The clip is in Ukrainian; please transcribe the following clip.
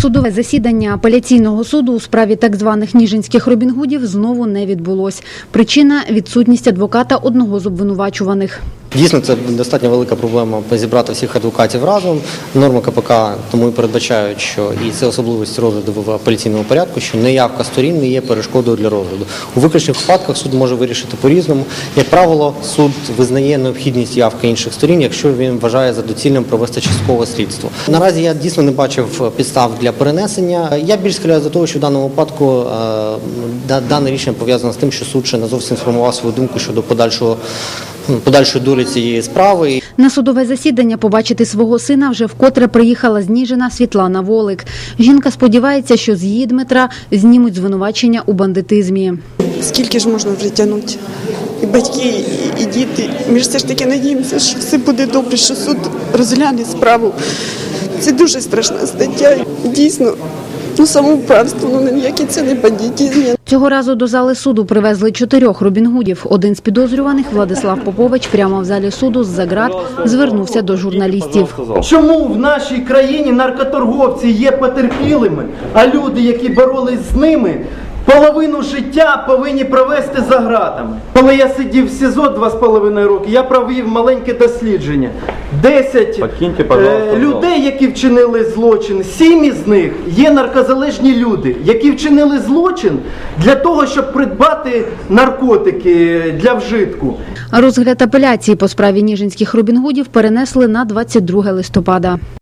Судове засідання апеляційного суду у справі так званих ніжинських робінгудів знову не відбулось. Причина відсутність адвоката одного з обвинувачуваних. Дійсно, це достатньо велика проблема зібрати всіх адвокатів разом. Норми КПК тому і передбачають, що і це особливість розгляду в апеляційному порядку, що неявка сторін не є перешкодою для розгляду. У виключних випадках суд може вирішити по-різному. Як правило, суд визнає необхідність явки інших сторін, якщо він вважає за доцільним провести часткове слідство. Наразі я дійсно не бачив підстав для перенесення. Я більш схиляю за того, що в даному випадку е, дане рішення пов'язане з тим, що суд ще не зовсім сформував свою думку щодо подальшого подальшої долі цієї справи. На судове засідання побачити свого сина вже вкотре приїхала з Ніжина Світлана Волик. Жінка сподівається, що з її Дмитра знімуть звинувачення у бандитизмі. Скільки ж можна вже тягнути? І батьки, і, і діти. Ми ж все ж таки надіємося, що все буде добре, що суд розгляне справу. Це дуже страшна стаття. Дійсно, ну самоуправство, ну ніякі це не бандитизм. Цього разу до зали суду привезли чотирьох робінгудів. Один з підозрюваних Владислав Попович прямо в залі суду з-за ґрат звернувся до журналістів. Чому в нашій країні наркоторговці є потерпілими, а люди, які боролись з ними, половину життя повинні провести за ґратами? Коли я сидів в СІЗО два з половиною роки, я провів маленьке дослідження. Десять Покиньте, е, людей, які вчинили злочин, сім із них є наркозалежні люди, які вчинили злочин для того, щоб придбати наркотики для вжитку. Розгляд апеляції по справі ніжинських робінгудів перенесли на 22 листопада.